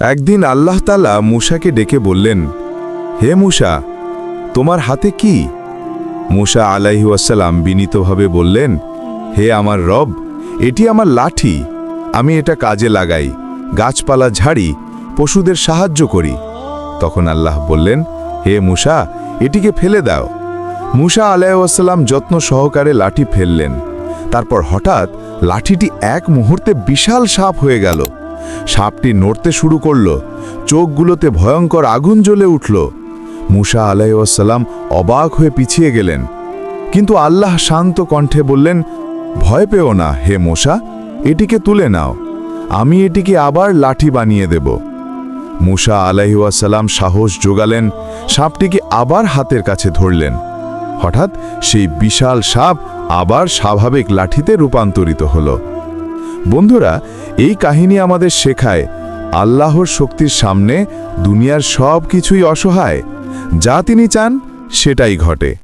একদিন আল্লাহ তালা মূসাকে ডেকে বললেন, হে মূসা, তোমার হাতে কি? মূসা আলাইহাসাল্লাম বিনীতভাবে বললেন, হে আমার রব, এটি আমার লাঠি। আমি এটা কাজে লাগাই, গাছপালা ঝাড়ি, পশুদের সাহায্য করি। তখন আল্লাহ বললেন, হে মূসা, এটিকে ফেলে দাও। মূসা আলাইসাল্লাম যত্ন সহকারে লাঠি ফেললেন। তারপর হঠাৎ লাঠিটি এক মুহূর্তে বিশাল সাপ হয়ে গেল। সাপটি নড়তে শুরু করল। চোখগুলোতে ভয়ঙ্কর আগুন জ্বলে উঠল। মুসা আলাইসাল্লাম অবাক হয়ে পিছিয়ে গেলেন। কিন্তু আল্লাহ শান্ত কণ্ঠে বললেন, ভয় পেও না, হে মোসা, এটিকে তুলে নাও। আমি এটিকে আবার লাঠি বানিয়ে দেব। মুসা আলাইসাল্লাম সাহস জোগালেন সাপটিকে আবার হাতের কাছে ধরলেন। হঠাৎ সেই বিশাল সাপ আবার স্বাভাবিক লাঠিতে রূপান্তরিত হলো। বন্ধুরা, এই কাহিনী আমাদের শেখায়, আল্লাহর শক্তির সামনে দুনিয়ার সব কিছুই অসহায়। যা তিনি চান, সেটাই ঘটে।